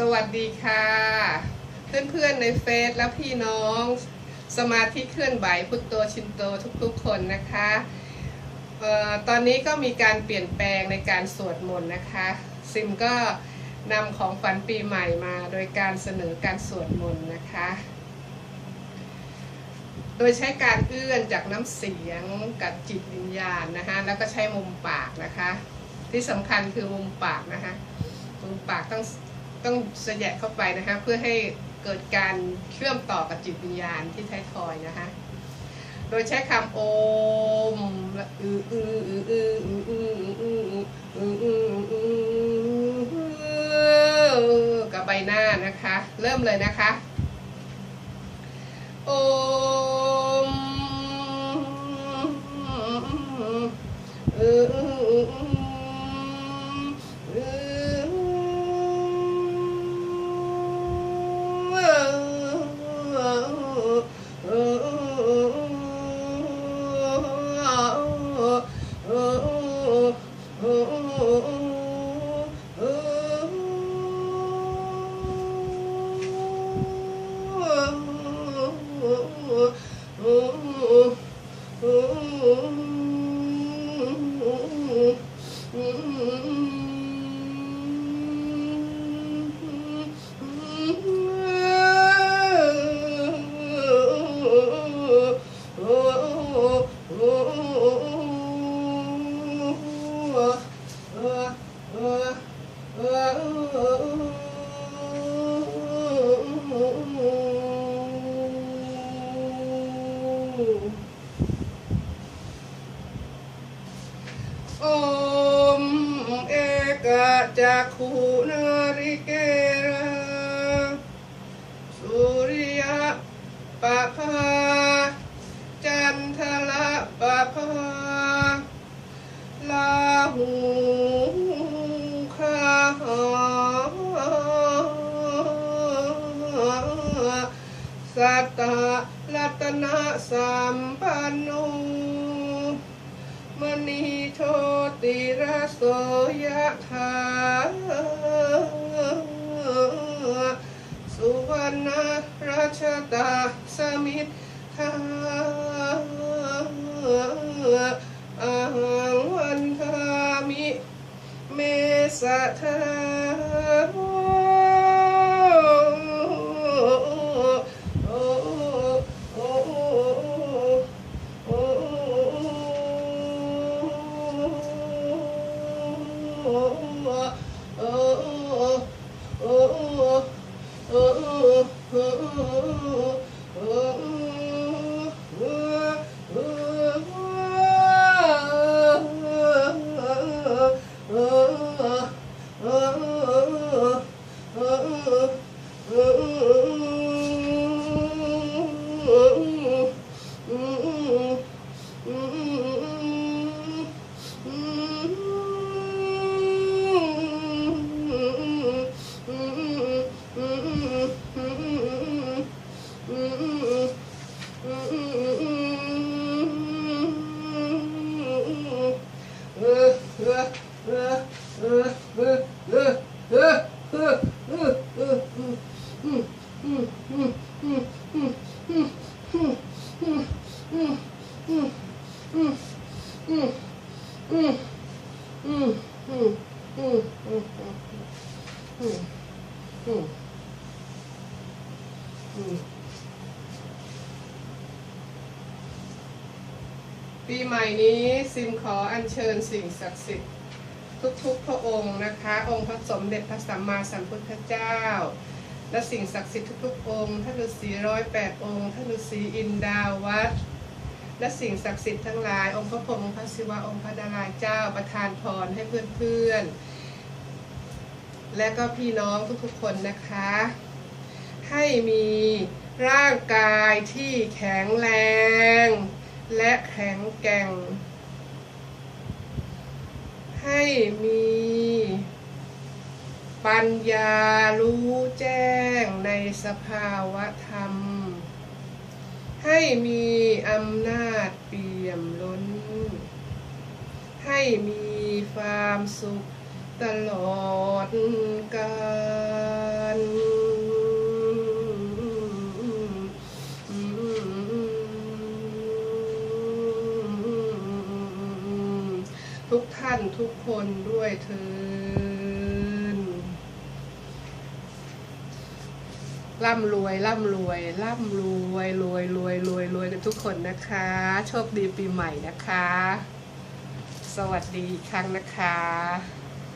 สวัสดีค่ะ เพื่อนๆในเฟซและพี่น้อง สมาธิเคลื่อนไหวพุทโตชินโตทุกๆคนนะคะออตอนนี้ก็มีการเปลี่ยนแปลงในการสวดมนต์นะคะ ซิมก็นำของฝันปีใหม่มา โดยการเสนอการสวดมนต์นะคะ โดยใช้การเอื้อนจากน้ำเสียงกับจิตวิญญาณนะคะ แล้วก็ใช้มุมปากนะคะ ที่สำคัญคือมุมปากนะคะ มุมปากต้อง ต้องเสยะเข้าไปนะคะเพื่อให้เกิดการเชื่อมต่อกับจิตวิญญาณที่ไทยทอยนะคะ โดยใช้คำโอมอืออืออืออืออืออืออืออืออืออือกับใบหน้านะคะ เริ่มเลยนะคะ Mm-hmm. ॐ एकचखुनरि รัตนะสัมปันโนมณีโชติระโสยะถาสุวรรณราชตาสมิทธาอาหังวันทามิ เมสะทา ปีใหม่นี้ซิมขออัญเชิญสิ่งศักดิ์สิทธิ์ทุกๆพระองค์นะคะ องค์พระสมเด็จพระสัมมาสัมพุทธเจ้า และสิ่งศักดิ์สิทธิ์ทุกๆองค์ท่านฤาษีร้อยแปดองค์ท่านฤาษีอินดาวัด และสิ่งศักดิ์สิทธิ์ทั้งหลาย องค์พระพรหมองค์พระศิวะองค์พระดาราเจ้าประทานพรให้เพื่อนๆ และก็พี่น้องทุกๆคนนะคะ ให้มีร่างกายที่แข็งแรง และแข็งแกร่ง ให้มีปัญญารู้แจ้งในสภาวะธรรม ให้มีอำนาจเปี่ยมล้น ให้มีความสุขตลอดกาลทุกท่านทุกคนด้วยเธอ ร่ำรวยร่ำรวยร่ำรวยรวยรวยรวยรวยกันทุกคนนะคะ โชคดีปีใหม่นะคะ สวัสดีอีกครั้งนะคะ